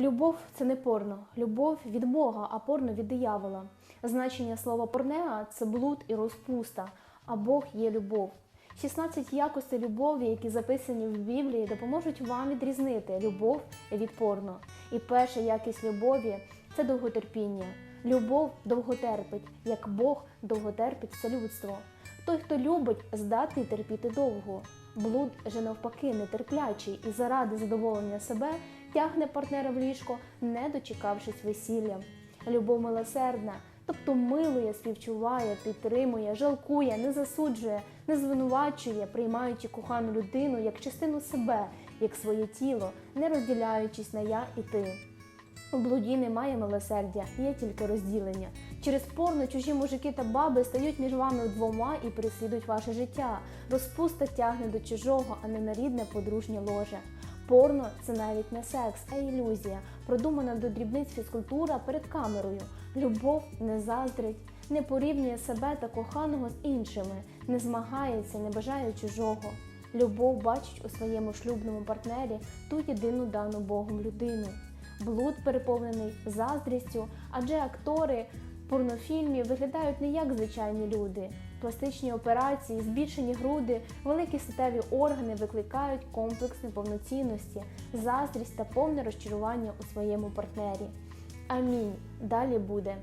Любов це не порно. Любов від Бога, а порно від диявола. Значення слова порнеа це блуд і розпуста, а Бог є любов. 16 якостей любові, які записані в Біблії, допоможуть вам відрізнити любов від порно. І перша якість любові це довготерпіння. Любов довготерпить, як Бог довготерпить все людство. Той, хто любить, здатний терпіти довго. Блуд же навпаки нетерплячий і заради задоволення себе тягне партнера в ліжко, не дочекавшись весілля. Любов милосердна, тобто милує, співчуває, підтримує, жалкує, не засуджує, не звинувачує, приймаючи кохану людину як частину себе, як своє тіло, не розділяючись на я і ти. У блуді немає милосердя, є тільки розділення. Через порно чужі мужики та баби стають між вами двома і переслідують ваше життя. Розпуста тягне до чужого, а не на рідне подружнє ложе. Порно це навіть не секс, а ілюзія, продумана до дрібниць фізкультура перед камерою. Любов не заздрить, не порівнює себе та коханого з іншими, не змагається, не бажає чужого. Любов бачить у своєму шлюбному партнері ту єдину дану Богом людину. Блуд переповнений заздрістю, адже актори порнофільмів виглядають не як звичайні люди. Пластичні операції, збільшені груди, великі статеві органи викликають комплекс неповноцінності, заздрість та повне розчарування у своєму партнері. Амінь. Далі буде.